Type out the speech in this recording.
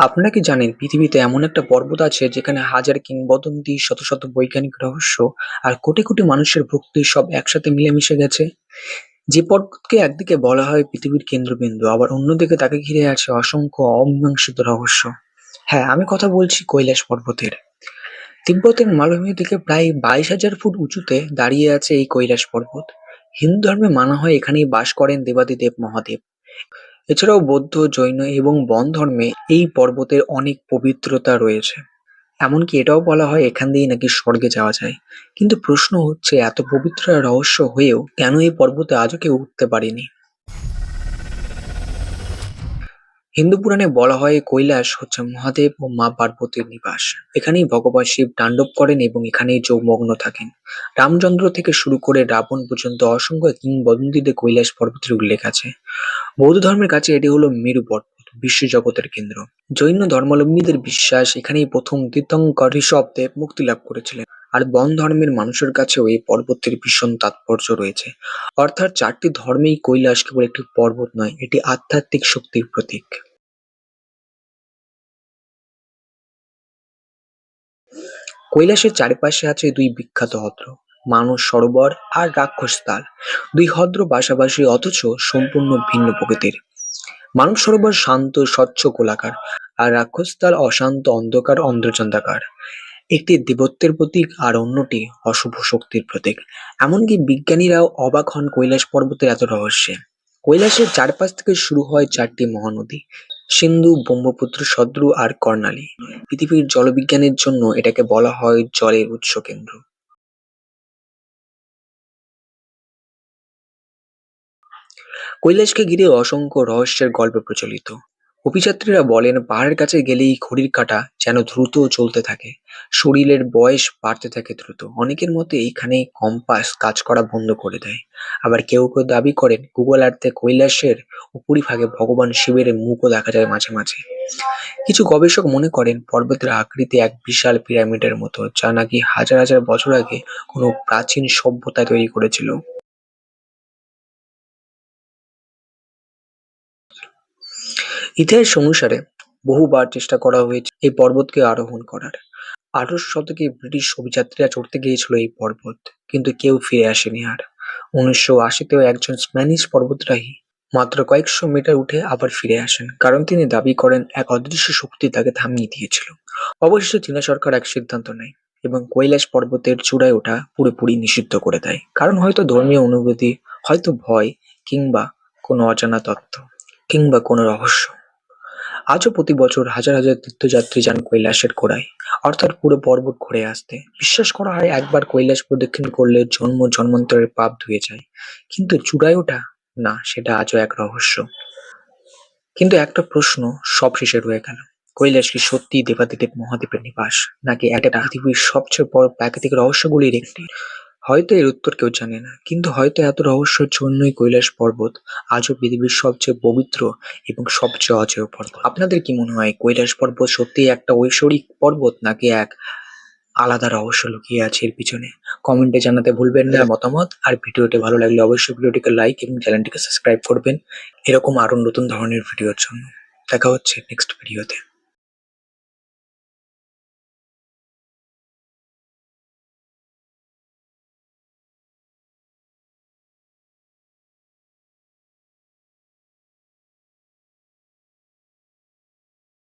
আপনারা কি জানেন পৃথিবীতে এমন একটা পর্বত আছে যেখানে হাজার কিংবদন্তি, শত শত বৈজ্ঞানিক রহস্য আর কোটি কোটি মানুষের ভক্তি সব একসাথে মিলেমিশে গেছে? যে পর্বতকে একদিকে বলা হয় পৃথিবীর কেন্দ্রবিন্দু আবার অন্যদিকে তাকে ঘিরে আছে অসংখ্য অমীমাংসিত রহস্য। হ্যাঁ, আমি কথা বলছি কৈলাস পর্বতের। তিব্বতের মালভূমি থেকে প্রায় বাইশ হাজার ফুট উঁচুতে দাঁড়িয়ে আছে এই কৈলাস পর্বত। হিন্দু ধর্মে মানা হয় এখানেই বাস করেন দেবাদিদেব মহাদেব। এছাড়াও বৌদ্ধ, জৈন এবং বন ধর্মে এই পর্বতের অনেক পবিত্রতা রয়েছে। এমনকি এটাও বলা হয় এখান দিয়ে নাকি স্বর্গে যাওয়া যায়। কিন্তু প্রশ্ন হচ্ছে এত পবিত্র রহস্য হয়েও কেন এই পর্বতে আজও কেউ উঠতে পারেনি? হিন্দু পুরাণে বলা হয় কৈলাস হচ্ছে মহাদেব ও মা পার্বতীর নিবাস। এখানেই ভগবান শিব তাণ্ডব করেন এবং এখানেই যৌমগ্ন থাকেন। রামচন্দ্র থেকে শুরু করে রাবণ পর্যন্ত অসংখ্য কিংবদন্তিতে কৈলাস পর্বতের উল্লেখ আছে। বৌদ্ধ ধর্মের কাছে এটি হলো মেরু পর্বত, বিশ্বজগতের কেন্দ্র। জৈন ধর্মাবলম্বীদের বিশ্বাস এখানেই প্রথম তীর্থঙ্কর ঋষভদেব মুক্তি লাভ করেছিলেন। আর বন ধর্মের মানুষের কাছেও এই পর্বতের ভীষণ তাৎপর্য রয়েছে। অর্থাৎ চারটি ধর্মেই কৈলাস কেবল একটি পর্বত নয়, এটি আধ্যাত্মিক শক্তির প্রতীক। কৈলাসের চারিপাশে আছে দুই বিখ্যাত হদ্র, মানস সরোবর আর রাক্ষস তাল দুই হদ্র পাশাপাশি অথচ সম্পূর্ণ ভিন্ন প্রকৃতির। মানস সরোবর শান্ত, স্বচ্ছ গোলাকার আর রাক্ষসতাল অশান্ত, অন্ধকার অন্ধচন্দ্রাকার। একটি দেবত্বের প্রতীক আর অন্যটি অশুভ শক্তির প্রতীক। এমনকি বিজ্ঞানীরাও অবাক হন কৈলাস পর্বতের এত রহস্যে। কৈলাসের চারপাশ থেকে শুরু হয় চারটি মহানদী সিন্ধু, ব্রহ্মপুত্র, সদ্রু আর কর্ণালী। পৃথিবীর জলবিজ্ঞানের জন্য এটাকে বলা হয় জলের উৎস কেন্দ্র। কৈলাসকে ঘিরে অসংখ্য রহস্যের গল্প প্রচলিত। অভিযাত্রীরা বলেন পাহাড়ের কাছে গেলেই ঘড়ির কাঁটা যেন দ্রুত চলতে থাকে, শরীরের বয়স বাড়তে থাকে দ্রুত। অনেকের মতে এইখানে কম্পাস কাজ করা বন্ধ করে দেয়। আবার কেউ কেউ দাবি করেন গুগল আর্থে কৈলাসের উপরিভাগে ভগবান শিবের মুখও দেখা যায় মাঝে মাঝে। কিছু গবেষক মনে করেন পর্বতের আকৃতি এক বিশাল পিরামিডের মতো যা নাকি হাজার হাজার বছর আগে কোনো প্রাচীন সভ্যতা তৈরি করেছিল। ইতিহাস অনুসারে বহুবার চেষ্টা করা হয়েছে এই পর্বতকে আরোহণ করার। আঠারোশো শতকে ব্রিটিশ অভিযাত্রীরা চড়তে গিয়েছিল এই পর্বত কিন্তু কেউ ফিরে আসেনি আর। উনিশশো আশিতেও একজন স্প্যানিশ পর্বতারোহী মাত্র কয়েকশো মিটার উঠে আবার ফিরে আসেন কারণ তিনি দাবি করেন এক অদৃশ্য শক্তি তাকে থামিয়ে দিয়েছিল। অবশেষে চীনা সরকার এক সিদ্ধান্ত নেয় এবং কৈলাস পর্বতের চূড়ায় ওঠা পুরোপুরি নিষিদ্ধ করে দেয় কারণ হয়তো ধর্মীয় অনুভূতি, হয়তো ভয় কিংবা কোনো অজানা তত্ত্ব কিংবা কোনো রহস্য। আজও প্রতি বছর হাজার হাজার তীর্থযাত্রী যান কৈলাসের গোড়ায় অর্থাৎ পুরো পর্বত ঘুরে আসতে। বিশ্বাস করা হয় একবার কৈলাস প্রদক্ষিণ করলে জন্ম জন্মান্তরের পাপ ধুয়ে যায় কিন্তু চূড়ায় ওঠা না, সেটা আজও এক রহস্য। কিন্তু একটা প্রশ্ন সব শেষে রয়ে গেল কৈলাস কি সত্যিই দেবাদিদেব মহাদেবের নিবাস নাকি একটা পৃথিবীর সবচেয়ে বড় প্রাকৃতিক রহস্যগুলির একটি? হয়তো এর উত্তর কেউ জানে না, কিন্তু হয়তো এত রহস্যের জন্যই কৈলাস পর্বত আজও পৃথিবীর সবচেয়ে পবিত্র এবং সবচেয়ে অজেয় পর্বত। আপনাদের কি মনে হয় কৈলাস পর্বত সত্যিই একটা ঐশ্বরিক পর্বত নাকি এক আলাদা রহস্য লুকিয়ে আছে এর পিছনে? কমেন্টে জানাতে ভুলবেন না মতামত, আর ভিডিওটি ভালো লাগলে অবশ্যই ভিডিওটিকে লাইক এবং চ্যানেলটিকে সাবস্ক্রাইব করবেন এরকম আরও নতুন ধরনের ভিডিওর জন্য। দেখা হচ্ছে নেক্সট ভিডিওতে।